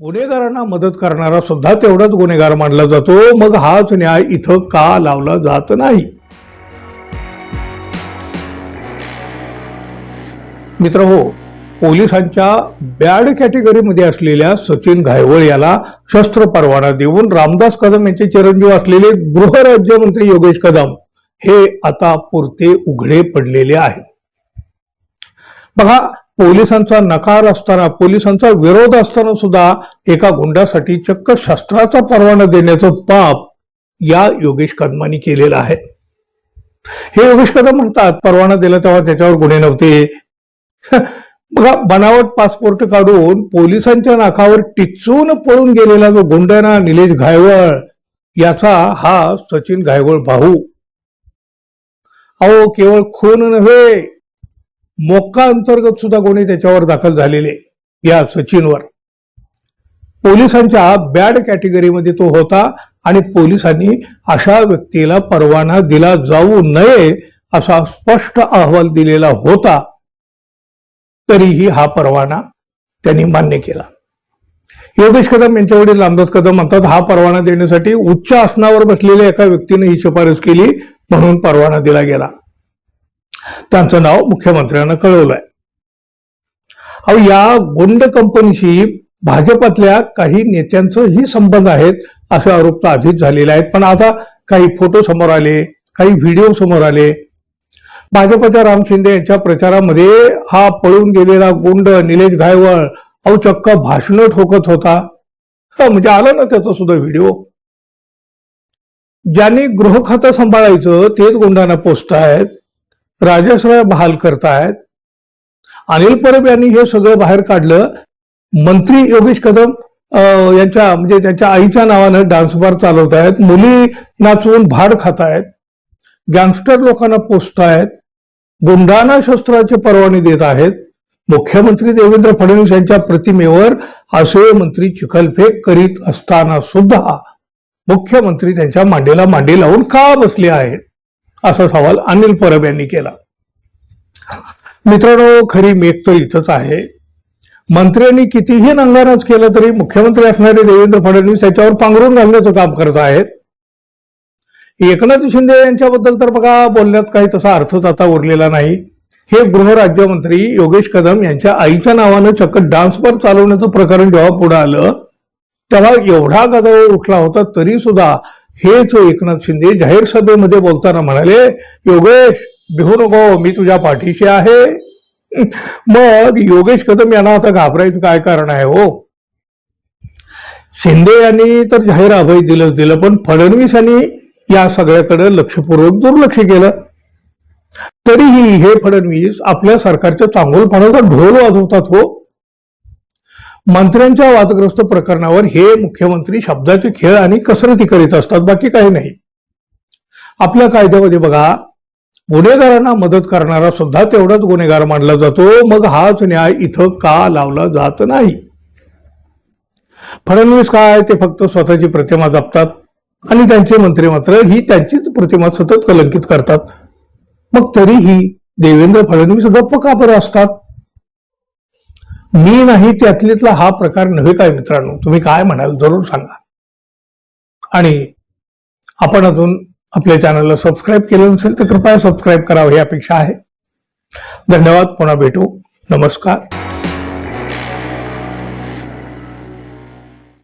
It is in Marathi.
गुन्हेगारांना मदत करणारा सुद्धा तेवढाच गुन्हेगार मानला जातो. मग हाच न्याय इथं का लावला जात नाही? मित्र हो पोलिसांच्या बॅड कॅटेगरीमध्ये असलेल्या सचिन घायवळ याला शस्त्र परवाना देऊन रामदास कदम यांचे चिरंजीव असलेले गृहराज्यमंत्री योगेश कदम हे आता पुरते उघडे पडलेले आहे बघा पोलिसांचा नकार असताना पोलिसांचा विरोध असताना सुद्धा एका गुंडासाठी चक्क शस्त्राचा परवाना देण्याचं पाप या योगेश कदमांनी केलेलं आहे. हे योगेश कदम म्हणतात परवाना दिला तेव्हा त्याच्यावर गुन्हे नव्हते. बघा बनावट पासपोर्ट काढून पोलिसांच्या नाकावर टिचून पळून गेलेला जो गुंडना निलेश घायवळ याचा हा सचिन घायवळ भाऊ. अहो केवळ खून नव्हे मोक्का अंतर्गत सुद्धा कोणी त्याच्यावर दाखल झालेले या सचिनवर. पोलिसांच्या बॅड कॅटेगरीमध्ये तो होता आणि पोलिसांनी अशा व्यक्तीला परवाना दिला जाऊ नये असा स्पष्ट अहवाल दिलेला होता तरीही हा परवाना त्यांनी मान्य केला. योगेश कदम यांच्या वडील रामदास कदम म्हणतात हा परवाना देण्यासाठी उच्च आसनावर बसलेल्या एका व्यक्तीने ही शिफारस केली म्हणून परवाना दिला गेला. त्यांचं नाव मुख्यमंत्र्यांना कळवलंय. अहो या गुंड कंपनीशी भाजपातल्या काही नेत्यांचंही संबंध आहेत असे आरोप तर आधीच झालेले आहेत. पण आता काही फोटो समोर आले काही व्हिडिओ समोर आले. भाजपच्या राम शिंदे यांच्या प्रचारामध्ये हा पळून गेलेला गुंड निलेश घायवळ अहो चक्क भाषण ठोकत होता. हा, म्हणजे आला ना त्याचा सुद्धा व्हिडिओ? ज्यांनी गृह खातं सांभाळायचं तेच गुंडांना पोचतायत राजश्रय बहाल करतायत. अनिल परब यांनी हे सगळं बाहेर काढलं. मंत्री योगेश कदम यांच्या म्हणजे त्यांच्या आईच्या नावानं डान्स बार चालवत आहेत मुली नाचवून भाड खातायत. गँगस्टर लोकांना पोचतायत गुंडांना शस्त्राचे परवाने देत आहेत. मुख्यमंत्री देवेंद्र फडणवीस यांच्या प्रतिमेवर असे मंत्री चिखलफेक करीत असताना सुद्धा मुख्यमंत्री त्यांच्या मांडीला मांडी लावून का बसले आहेत? असा सवाल अनिल परब यांनी केला. मित्रांनो खरी मेघ तर इथंच आहे. मंत्र्यांनी कितीही नंगानाच केलं तरी मुख्यमंत्री असणारे देवेंद्र फडणवीस त्याच्यावर पांघरून घालण्याचं काम करत आहेत. एकनाथ शिंदे यांच्याबद्दल तर बघा बोलण्यात काही तसा अर्थच आता उरलेला नाही. हे गृहराज्यमंत्री योगेश कदम यांच्या आईच्या नावानं चक्क डान्स चालवण्याचं प्रकरण जेव्हा पुढे आलं तेव्हा एवढा गदळ उठला होता तरी सुद्धा हेच एकनाथ शिंदे जाहीर सभेमध्ये बोलताना म्हणाले योगेश भिवू नको मी तुझ्या पाठीशी आहे. मग योगेश कदम यांना आता घाबरायचं काय कारण आहे हो? शिंदे यांनी तर जाहीर अभय दिलं दिलं पण फडणवीस यांनी या सगळ्याकडे लक्षपूर्वक दुर्लक्ष केलं. तरीही हे फडणवीस आपल्या सरकारच्या चांगुलपणाचा ढोल वाजवतात हो? मंत्र्यांच्या वादग्रस्त प्रकरणावर हे मुख्यमंत्री शब्दाचे खेळ आणि कसरती करीत असतात बाकी काही नाही. आपल्या कायद्यामध्ये बघा गुन्हेगारांना मदत करणारा सुद्धा तेवढाच गुन्हेगार मानला जातो मग हाच न्याय इथं का लावला जात नाही? फडणवीस काय ते फक्त स्वतःची प्रतिमा जपतात आणि त्यांचे मंत्री मात्र ही त्यांचीच प्रतिमा सतत कलंकित करतात. मग तरीही देवेंद्र फडणवीस गप्प का बरं असतात? मी नाही त्यातलीतला हा प्रकार नव्हे काय मित्रांनो? तुम्ही काय म्हणाल जरूर सांगा. आणि आपण अजून आपल्या चॅनलला सबस्क्राईब केलं नसेल तर कृपया सबस्क्राईब करावं ही अपेक्षा आहे. धन्यवाद पुन्हा भेटू. नमस्कार.